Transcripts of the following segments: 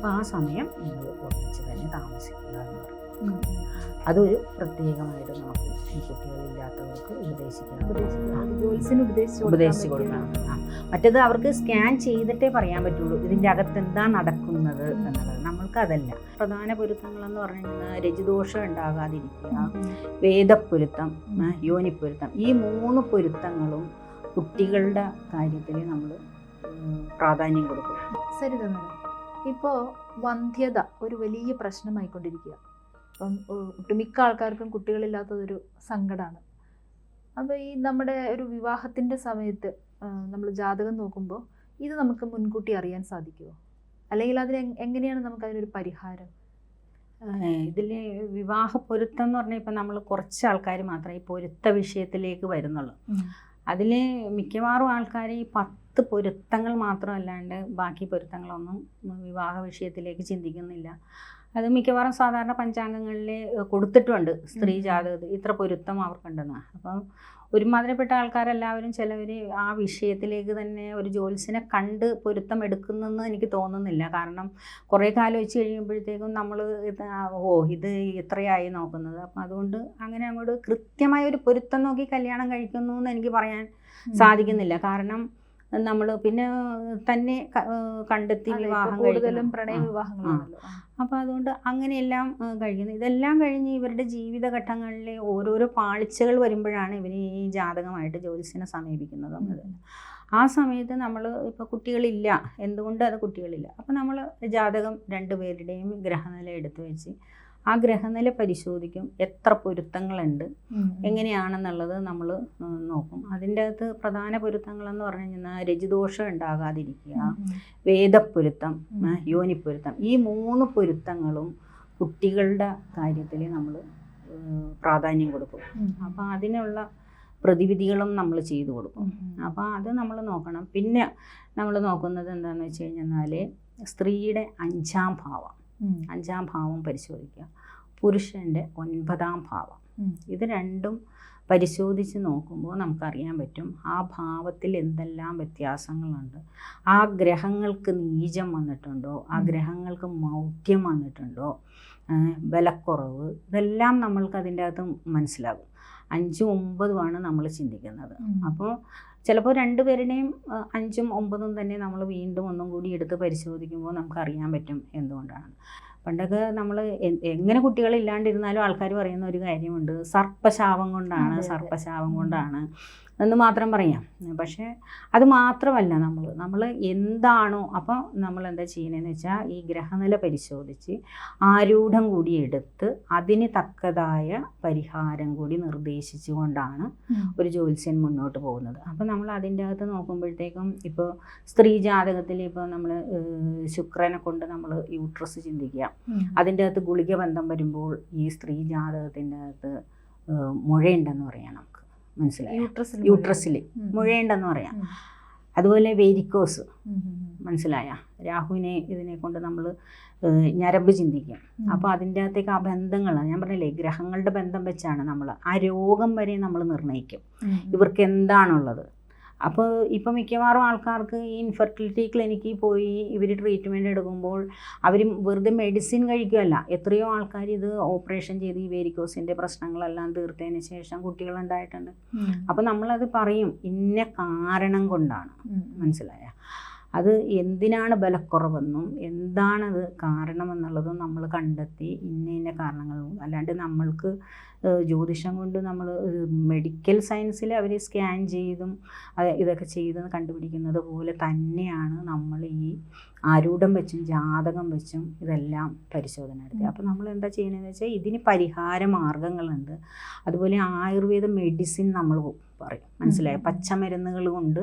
അപ്പോൾ ആ സമയം നിങ്ങൾ ഒന്നിച്ച് തന്നെ താമസിക്കുക എന്ന് പറയും ഉം. അതൊരു പ്രത്യേകമായിട്ട് നമുക്ക് ഈ കുട്ടികളില്ലാത്തവർക്ക് ഉപദേശിക്കണം ഉപദേശിച്ചു കൊടുക്കണം മറ്റത് അവർക്ക് സ്കാൻ ചെയ്തിട്ടേ പറയാൻ പറ്റുള്ളൂ. ഇതിന്റെ അകത്ത് എന്താ നടക്കുന്നത് എന്നുള്ളത്. നമ്മൾക്കതല്ല. പ്രധാന പൊരുത്തങ്ങളെന്ന് പറഞ്ഞു കഴിഞ്ഞാൽ രജിദോഷം ഉണ്ടാകാതിരിക്കുക. വേദപ്പൊരുത്തം യോനിപ്പൊരുത്തം. ഈ മൂന്ന് പൊരുത്തങ്ങളും കുട്ടികളുടെ കാര്യത്തിൽ നമ്മൾ പ്രാധാന്യം കൊടുക്കും. സരിത മേഡം ഇപ്പോൾ വന്ധ്യത ഒരു വലിയ പ്രശ്നമായിക്കൊണ്ടിരിക്കുക. അപ്പം ഒട്ടുമിക്ക ആൾക്കാർക്കും കുട്ടികളില്ലാത്തതൊരു സങ്കടമാണ് അപ്പോൾ ഈ നമ്മുടെ ഒരു വിവാഹത്തിന്റെ സമയത്ത് നമ്മൾ ജാതകം നോക്കുമ്പോൾ ഇത് നമുക്ക് മുൻകൂട്ടി അറിയാൻ സാധിക്കുമോ അല്ലെങ്കിൽ അതിന് എങ്- എങ്ങനെയാണ് നമുക്ക് അതിനൊരു പരിഹാരം ഇതിൽ വിവാഹ പൊരുത്തം എന്ന് പറഞ്ഞാൽ ഇപ്പം നമ്മൾ കുറച്ച് ആൾക്കാർ മാത്രമേ ഈ പൊരുത്ത വിഷയത്തിലേക്ക് വരുന്നുള്ളൂ. അതിൽ മിക്കവാറും ആൾക്കാർ ഈ പത്ത് പൊരുത്തങ്ങൾ മാത്രമല്ലാണ്ട് ബാക്കി പൊരുത്തങ്ങളൊന്നും വിവാഹ വിഷയത്തിലേക്ക് ചിന്തിക്കുന്നില്ല. അത് മിക്കവാറും സാധാരണ പഞ്ചാംഗങ്ങളിൽ കൊടുത്തിട്ടുണ്ട്. സ്ത്രീ. ജാതകത്തിൽ ഇത്ര പൊരുത്തം അവർക്കുണ്ടെന്ന്. അപ്പം ഒരുമാതിരിപ്പെട്ട ആൾക്കാരെല്ലാവരും ചിലവർ ആ വിഷയത്തിലേക്ക് തന്നെ ഒരു ജോലിസിനെ കണ്ട് പൊരുത്തം എടുക്കുന്നെന്ന് എനിക്ക് തോന്നുന്നില്ല. കാരണം കുറേ കാലം വെച്ച് കഴിയുമ്പോഴത്തേക്കും നമ്മൾ ഓ ഇത് ഇത്രയായി നോക്കുന്നത്. അപ്പം അതുകൊണ്ട് അങ്ങനെ അങ്ങോട്ട് കൃത്യമായ ഒരു പൊരുത്തം നോക്കി കല്യാണം കഴിക്കുന്നു എന്ന് എനിക്ക് പറയാൻ സാധിക്കുന്നില്ല. കാരണം നമ്മൾ പിന്നെ തന്നെ കണ്ടെത്തി വിവാഹം കൂടുതലും പ്രണയവിവാഹങ്ങളാണ് പ്രണയ ആ. വിവാഹങ്ങളാണല്ലോ. അപ്പോൾ അതുകൊണ്ട് അങ്ങനെയെല്ലാം കഴിയുന്നു. ഇതെല്ലാം കഴിഞ്ഞ് ഇവരുടെ ജീവിതഘട്ടങ്ങളിലെ ഓരോരോ പാളിച്ചകൾ വരുമ്പോഴാണ് ഇവർ ഈ ജാതകമായിട്ട് ജ്യോതിസിനെ സമീപിക്കുന്നത് ആ സമയത്ത് നമ്മൾ ഇപ്പോൾ കുട്ടികളില്ല. എന്തുകൊണ്ട് അത് കുട്ടികളില്ല? അപ്പോൾ നമ്മൾ ജാതകം രണ്ടുപേരുടെയും ഗ്രഹനില എടുത്തു വെച്ച് ആ ഗ്രഹനില പരിശോധിക്കും. എത്ര പൊരുത്തങ്ങളുണ്ട്. എങ്ങനെയാണെന്നുള്ളത് നമ്മൾ നോക്കും. അതിന്റെ അകത്ത് പ്രധാന പൊരുത്തങ്ങളെന്ന് പറഞ്ഞു കഴിഞ്ഞാൽ രജിദോഷം ഉണ്ടാകാതിരിക്കുക. വേദപ്പൊരുത്തം യോനിപ്പൊരുത്തം. ഈ മൂന്ന് പൊരുത്തങ്ങളും കുട്ടികളുടെ കാര്യത്തിൽ നമ്മൾ പ്രാധാന്യം കൊടുക്കും. അപ്പോൾ അതിനുള്ള പ്രതിവിധികളും നമ്മൾ ചെയ്തു കൊടുക്കും. അപ്പോൾ അത് നമ്മൾ നോക്കണം. പിന്നെ നമ്മൾ നോക്കുന്നത് എന്താണെന്ന് വെച്ച് കഴിഞ്ഞാൽ സ്ത്രീയുടെ അഞ്ചാം ഭാവം. അഞ്ചാം ഭാവം പരിശോധിക്കുക. പുരുഷന്റെ ഒൻപതാം ഭാവം. ഇത് രണ്ടും പരിശോധിച്ച് നോക്കുമ്പോൾ നമുക്കറിയാൻ പറ്റും ആ ഭാവത്തിൽ എന്തെല്ലാം വ്യത്യാസങ്ങളുണ്ട്. ആ ഗ്രഹങ്ങൾക്ക് നീചം വന്നിട്ടുണ്ടോ? ആ ഗ്രഹങ്ങൾക്ക് മൗഢ്യം വന്നിട്ടുണ്ടോ? ബലക്കുറവ് ഇതെല്ലാം നമ്മൾക്ക് അതിന്റെ അകത്ത് മനസ്സിലാകും. അഞ്ചും ഒമ്പതുമാണ് നമ്മൾ ചിന്തിക്കുന്നത്. അപ്പോൾ ചിലപ്പോൾ രണ്ടുപേരുടെയും അഞ്ചും ഒമ്പതും തന്നെ നമ്മൾ വീണ്ടും ഒന്നും കൂടി എടുത്ത് പരിശോധിക്കുമ്പോൾ നമുക്കറിയാൻ പറ്റും എന്തുകൊണ്ടാണ്. പണ്ടൊക്കെ നമ്മൾ എങ്ങനെ കുട്ടികളില്ലാണ്ടിരുന്നാലും ആൾക്കാർ പറയുന്ന ഒരു കാര്യമുണ്ട്. സർപ്പശാപം കൊണ്ടാണ്. സർപ്പശാപം കൊണ്ടാണ്. എന്ന് മാത്രം പറയാം. പക്ഷേ അത് മാത്രമല്ല നമ്മൾ. നമ്മൾ എന്താണോ അപ്പോൾ നമ്മൾ എന്താ ചെയ്യണമെന്ന് വെച്ചാൽ ഈ ഗ്രഹനില പരിശോധിച്ച് ആരൂഢം കൂടി എടുത്ത് അതിന് തക്കതായ പരിഹാരം കൂടി നിർദ്ദേശിച്ചുകൊണ്ടാണ് ഒരു ജ്യോത്സ്യൻ മുന്നോട്ട് പോകുന്നത്. അപ്പോൾ നമ്മൾ അതിന്റെ അകത്ത് നോക്കുമ്പോഴത്തേക്കും ഇപ്പോൾ സ്ത്രീ ജാതകത്തിൽ ഇപ്പോൾ നമ്മൾ ശുക്രനെ കൊണ്ട് നമ്മൾ യൂട്രസ് ചിന്തിക്കുക. അതിന്റെ അകത്ത് ഗുളിക ബന്ധം വരുമ്പോൾ ഈ സ്ത്രീ ജാതകത്തിന്റെ അകത്ത് മുഴയുണ്ടെന്ന് പറയാം നമുക്ക്. മനസ്സിലായി? യൂട്രസിൽ ഉം. മുഴയുണ്ടെന്ന് പറയാം. അതുപോലെ വെരിക്കോസ്. മനസ്സിലായ? രാഹുവിനെ ഇതിനെ കൊണ്ട് നമ്മൾ ഞരമ്പ് ചിന്തിക്കും. അപ്പോൾ അതിന്റെ അകത്തേക്ക് ആ ബന്ധങ്ങൾ ഞാൻ പറഞ്ഞില്ലേ ഗ്രഹങ്ങളുടെ ബന്ധം വെച്ചാണ് നമ്മൾ ആ രോഗം വരെ നമ്മൾ നിർണയിക്കും. ഇവർക്ക് എന്താണുള്ളത്? അപ്പോൾ ഇപ്പോൾ മിക്കവാറും ആൾക്കാർക്ക് ഈ ഇൻഫെർട്ടിലിറ്റി ക്ലിനിക്കിൽ പോയി ഇവർ ട്രീറ്റ്മെന്റ് എടുക്കുമ്പോൾ അവർ വെറുതെ മെഡിസിൻ കഴിക്കുകയല്ല. എത്രയോ ആൾക്കാർ ഇത് ഓപ്പറേഷൻ ചെയ്ത് ഈ വേരിക്കോസിന്റെ പ്രശ്നങ്ങളെല്ലാം തീർത്തതിന് ശേഷം കുട്ടികളുണ്ടായിട്ടുണ്ട്. അപ്പോൾ നമ്മളത് പറയും. ഇന്ന കാരണം കൊണ്ടാണ്. മനസ്സിലായ? അത് എന്തിനാണ് ബലക്കുറവെന്നും എന്താണത് കാരണമെന്നുള്ളതും നമ്മൾ കണ്ടെത്തി ഇന്ന ഇന്ന കാരണങ്ങളും അല്ലാണ്ട് നമ്മൾക്ക് ജ്യോതിഷം കൊണ്ട് നമ്മൾ മെഡിക്കൽ സയൻസിൽ അവർ സ്കാൻ ചെയ്തും ഇതൊക്കെ ചെയ്ത് കണ്ടുപിടിക്കുന്നത് പോലെ തന്നെയാണ് നമ്മൾ ഈ ആരൂഢം വെച്ചും ജാതകം വെച്ചും ഇതെല്ലാം പരിശോധന നടത്തി. അപ്പോൾ നമ്മൾ എന്താ ചെയ്യണമെന്ന് വെച്ചാൽ ഇതിന് പരിഹാര മാർഗങ്ങളുണ്ട്. അതുപോലെ ആയുർവേദ മെഡിസിൻ നമ്മൾ പറയും. മനസ്സിലായ. പച്ചമരുന്നുകൾ കൊണ്ട്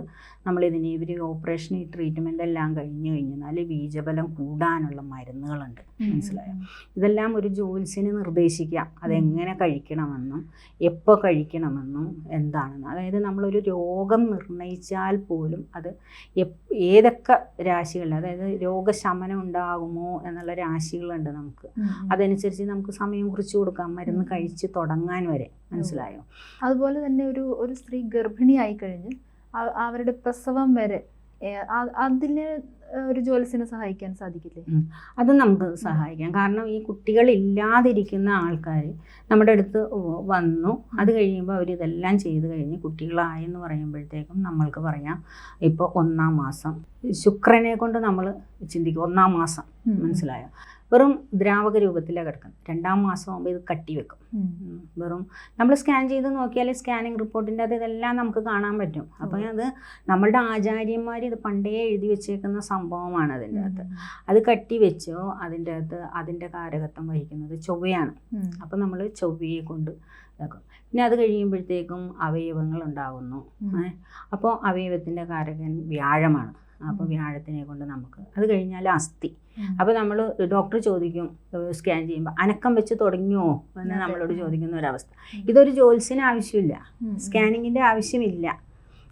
നമ്മളിതിനെ ഇവർ ഓപ്പറേഷൻ ഈ ട്രീറ്റ്മെന്റ് എല്ലാം കഴിഞ്ഞു കഴിഞ്ഞാൽ ബീജബലം കൂടാനുള്ള മരുന്നുകളുണ്ട്. മനസ്സിലായ? ഇതെല്ലാം ഒരു ജോൽസിന് നിർദ്ദേശിക്കാം അതെങ്ങനെ കഴിക്കണമെന്നും എപ്പോൾ കഴിക്കണമെന്നും എന്താണെന്ന്. അതായത് നമ്മളൊരു രോഗം നിർണയിച്ചാൽ പോലും അത് ഏതൊക്കെ രാശികളിൽ അതായത് രോഗശമനം ഉണ്ടാകുമോ എന്നുള്ള രാശികളുണ്ട് നമുക്ക്. അതനുസരിച്ച് നമുക്ക് സമയം കുറിച്ച് കൊടുക്കാം. മരുന്ന്. കഴിച്ച് തുടങ്ങാൻ വരെ. മനസ്സിലായോ? അതുപോലെ തന്നെ ഒരു ഒരു സ്ത്രീ ഗർഭിണിയായി കഴിഞ്ഞ് അവരുടെ പ്രസവം വരെ അതിന് ഒരു ജോലിസിനെ സഹായിക്കാൻ സാധിക്കില്ലേ? അത് നമുക്ക് സഹായിക്കാം. കാരണം ഈ കുട്ടികളില്ലാതിരിക്കുന്ന ആൾക്കാർ നമ്മുടെ അടുത്ത് വന്നു. അത് കഴിയുമ്പോൾ അവർ ഇതെല്ലാം ചെയ്ത് കഴിഞ്ഞ് കുട്ടികളായെന്ന് പറയുമ്പോഴത്തേക്കും നമ്മൾക്ക് പറയാം ഇപ്പോൾ ഒന്നാം മാസം. ശുക്രനെ കൊണ്ട് നമ്മൾ ചിന്തിക്കും ഒന്നാം മാസം. മനസ്സിലായോ? വെറും ദ്രാവക രൂപത്തിലാണ് കിടക്കുന്നത്. രണ്ടാം മാസം ആകുമ്പോൾ ഇത് കട്ടി വെക്കും. വെറും നമ്മൾ സ്കാൻ ചെയ്ത് നോക്കിയാൽ സ്കാനിങ് റിപ്പോർട്ടിന്റെ അത് ഇതെല്ലാം നമുക്ക് കാണാൻ പറ്റും. അപ്പം അത് നമ്മളുടെ ആചാര്യന്മാർ ഇത് പണ്ടേ എഴുതി വെച്ചേക്കുന്ന സംഭവമാണ് അതിന്റെ അകത്ത്. അത് കട്ടി വെച്ചോ അതിന്റെ അകത്ത് അതിന്റെ കാരകത്വം വഹിക്കുന്നത് ചൊവ്വയാണ്. അപ്പോൾ അപ്പം നമ്മൾ ചൊവ്വയെ കൊണ്ട് ഇതാക്കും. പിന്നെ അത് കഴിയുമ്പോഴത്തേക്കും അവയവങ്ങൾ ഉണ്ടാകുന്നു. അപ്പോൾ അവയവത്തിന്റെ കാരകൻ വ്യാഴമാണ്. അപ്പോൾ. വ്യാഴത്തിനെ കൊണ്ട് നമുക്ക്. അത് കഴിഞ്ഞാൽ അസ്ഥി. അപ്പോൾ നമ്മൾ ഡോക്ടർ ചോദിക്കും സ്കാൻ ചെയ്യുമ്പോൾ അനക്കം വെച്ച് തുടങ്ങിയോ എന്ന് നമ്മളോട് ചോദിക്കുന്ന ഒരവസ്ഥ. ഇതൊരു ജോത്സ്യന് ആവശ്യമില്ല. സ്കാനിങ്ങിന്റെ ആവശ്യമില്ല.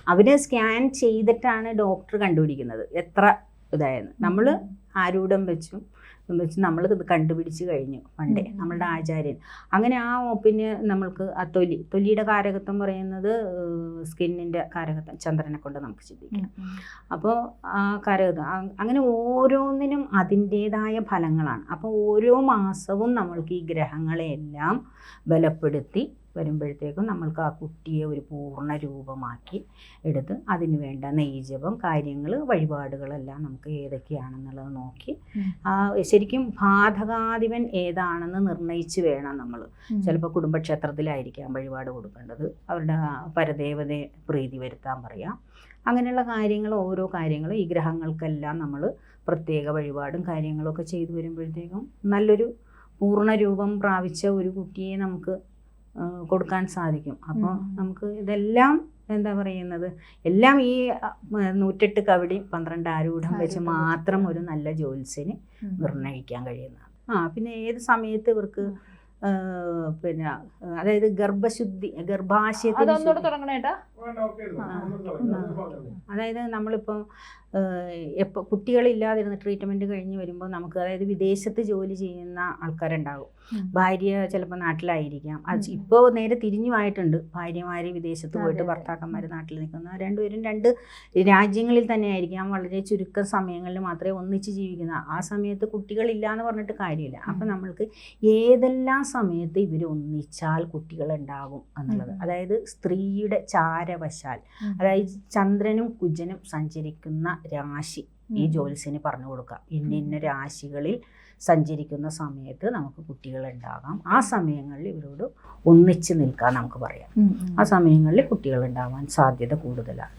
അവരെ സ്കാൻ ചെയ്തിട്ടാണ് ഡോക്ടർ കണ്ടുപിടിക്കുന്നത്. എത്ര ഇതായെന്ന്. നമ്മൾ ആരൂഢം വെച്ചും വെച്ച് നമ്മൾ ഇത് കണ്ടുപിടിച്ച് കഴിഞ്ഞു പണ്ടേ. നമ്മളുടെ ആചാര്യൻ അങ്ങനെ ആ പിന്നെ നമ്മൾക്ക് ആ തൊലി തൊലിയുടെ കാരകത്വം പറയുന്നത് സ്കിന്നിന്റെ കാരകത്വം ചന്ദ്രനെ കൊണ്ട് നമുക്ക് ചിന്തിക്കാം. അപ്പോൾ ആ കാരകത്വം അങ്ങനെ ഓരോന്നിനും അതിന്റേതായ ഫലങ്ങളാണ് അപ്പോൾ ഓരോ മാസവും നമ്മൾക്ക് ഈ ഗ്രഹങ്ങളെയെല്ലാം ബലപ്പെടുത്തി വരുമ്പോഴത്തേക്കും നമ്മൾക്ക് ആ കുട്ടിയെ ഒരു പൂർണ രൂപമാക്കി എടുത്ത് അതിന് വേണ്ട നെയ്ജപം കാര്യങ്ങൾ വഴിപാടുകളെല്ലാം നമുക്ക് ഏതൊക്കെയാണെന്നുള്ളത് നോക്കി ശരിക്കും ബാധകാധിപൻ ഏതാണെന്ന് നിർണയിച്ച് വേണം നമ്മൾ. ചിലപ്പോൾ കുടുംബക്ഷേത്രത്തിലായിരിക്കാം വഴിപാട് കൊടുക്കേണ്ടത്. അവരുടെ പരദേവതയെ പ്രീതി വരുത്താൻ പറയാം. അങ്ങനെയുള്ള കാര്യങ്ങൾ ഓരോ കാര്യങ്ങളും ഈ ഗ്രഹങ്ങൾക്കെല്ലാം നമ്മൾ പ്രത്യേക വഴിപാടും കാര്യങ്ങളൊക്കെ ചെയ്തു വരുമ്പോഴത്തേക്കും നല്ലൊരു പൂർണ രൂപം പ്രാപിച്ച ഒരു കുട്ടിയെ നമുക്ക് കൊടുക്കാൻ സാധിക്കും. അപ്പോൾ നമുക്ക് ഇതെല്ലാം എന്താ പറയുന്നത്? എല്ലാം ഈ നൂറ്റെട്ട് കവടി പന്ത്രണ്ട് ആരൂഢം വെച്ച് മാത്രം ഒരു നല്ല നിർണയിക്കാൻ നിർണയിക്കാൻ കഴിയുന്നതാണ്. ആ പിന്നെ ഏത് സമയത്ത് ഇവർക്ക് പിന്നെ അതായത് ഗർഭശുദ്ധി ഗർഭാശയത്തിന് ഏട്ടാ. അതായത് നമ്മളിപ്പം എപ്പോൾ കുട്ടികളില്ലാതിരുന്ന് ട്രീറ്റ്മെന്റ് കഴിഞ്ഞ് വരുമ്പോൾ നമുക്ക് അതായത് വിദേശത്ത് ജോലി ചെയ്യുന്ന ആൾക്കാരുണ്ടാകും. ഭാര്യ ചിലപ്പോൾ നാട്ടിലായിരിക്കാം. അത്. ഇപ്പോൾ നേരെ തിരിഞ്ഞുമായിട്ടുണ്ട് ഭാര്യമാർ വിദേശത്ത് പോയിട്ട്. ഭർത്താക്കന്മാർ നാട്ടിൽ നിൽക്കുന്ന രണ്ടുപേരും രണ്ട് രാജ്യങ്ങളിൽ തന്നെ ആയിരിക്കാം. വളരെ ചുരുക്കം സമയങ്ങളിൽ മാത്രമേ ഒന്നിച്ച് ജീവിക്കുന്ന. ആ സമയത്ത് കുട്ടികളില്ല എന്ന് പറഞ്ഞിട്ട് കാര്യമില്ല. അപ്പം. നമ്മൾക്ക് ഏതെല്ലാം സമയത്ത് ഇവർ ഒന്നിച്ചാൽ കുട്ടികളുണ്ടാകും എന്നുള്ളത്. അതായത് സ്ത്രീയുടെ ചാരവശാൽ. അതായത് ചന്ദ്രനും കുജനും സഞ്ചരിക്കുന്ന രാശി ഈ ജോലിസിന് ജ്യോത്സ്യന് പറഞ്ഞു കൊടുക്കാം ഇന്ന ഇന്ന രാശികളിൽ സഞ്ചരിക്കുന്ന സമയത്ത് നമുക്ക് കുട്ടികൾ ഉണ്ടാകാം ആ സമയങ്ങളിൽ ഇവരോട് ഒന്നിച്ച് നിൽക്കാൻ നമുക്ക് പറയാം. ആ സമയങ്ങളിൽ കുട്ടികൾ ഉണ്ടാവാൻ സാധ്യത കൂടുതലാണ്.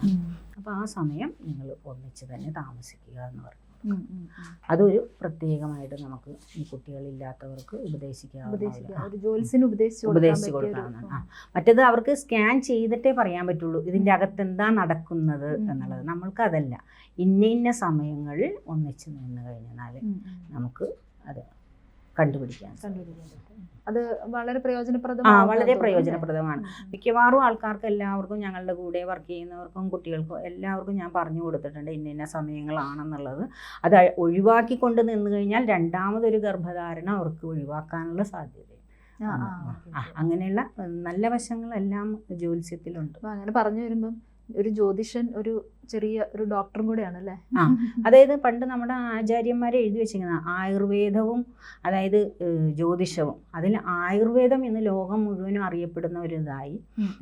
അപ്പോൾ ആ സമയം നിങ്ങൾ ഒന്നിച്ച് തന്നെ താമസിക്കുക എന്ന് പറയും. അതൊരു പ്രത്യേകമായിട്ട് നമുക്ക് ഈ കുട്ടികളില്ലാത്തവർക്ക് ഉപദേശിക്കാവുന്ന ഉപദേശിച്ചു കൊടുക്കാവുന്നതാണ്. ആ. മറ്റേത് അവർക്ക് സ്കാൻ ചെയ്തിട്ടേ പറയാൻ പറ്റുള്ളൂ. ഇതിന്റെ അകത്ത് എന്താ നടക്കുന്നത് എന്നുള്ളത്. നമ്മൾക്ക് അതല്ല ഇന്ന ഇന്ന സമയങ്ങളിൽ ഒന്നിച്ച് നിന്ന് കഴിഞ്ഞാൽ. നമുക്ക് അത് കണ്ടുപിടിക്കാൻ അത് വളരെ പ്രയോജനപ്രദമാണ് വളരെ പ്രയോജനപ്രദമാണ്. മിക്കവാറും ആൾക്കാർക്ക് എല്ലാവർക്കും ഞങ്ങളുടെ കൂടെ വർക്ക് ചെയ്യുന്നവർക്കും കുട്ടികൾക്കും എല്ലാവർക്കും ഞാൻ പറഞ്ഞു കൊടുത്തിട്ടുണ്ട് ഇന്ന ഇന്ന സമയങ്ങളാണെന്നുള്ളത്. അത് ഒഴിവാക്കിക്കൊണ്ട് നിന്ന് കഴിഞ്ഞാൽ രണ്ടാമതൊരു ഗർഭധാരണ അവർക്ക് ഒഴിവാക്കാനുള്ള സാധ്യത. അങ്ങനെയുള്ള നല്ല വശങ്ങളെല്ലാം ജ്യോത്സ്യത്തിലുണ്ട്. അങ്ങനെ പറഞ്ഞു വരുമ്പം ഒരു ജ്യോതിഷൻ ഒരു ചെറിയ ഒരു ഡോക്ടറും കൂടെയാണ് അല്ലേ ആ. അതായത് പണ്ട് നമ്മുടെ ആചാര്യന്മാരെ എഴുതി വെച്ചിരിക്കുന്ന ആയുർവേദവും അതായത് ജ്യോതിഷവും അതിൽ ആയുർവേദം ഇന്ന് ലോകം മുഴുവനും അറിയപ്പെടുന്ന ഒരു ഇതായി.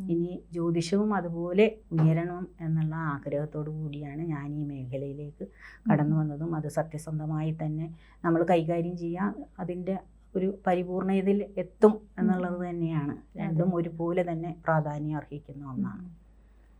ഇനി ജ്യോതിഷവും അതുപോലെ ഉയരണം എന്നുള്ള ആഗ്രഹത്തോടു കൂടിയാണ് ഞാൻ ഈ മേഖലയിലേക്ക് കടന്നു വന്നതും. അത് സത്യസന്ധമായി തന്നെ നമ്മൾ കൈകാര്യം ചെയ്യുക അതിന്റെ ഒരു പരിപൂർണതയിൽ എത്തും എന്നുള്ളത് തന്നെയാണ്. രണ്ടും ഒരുപോലെ തന്നെ പ്രാധാന്യം അർഹിക്കുന്ന ഒന്നാണ്.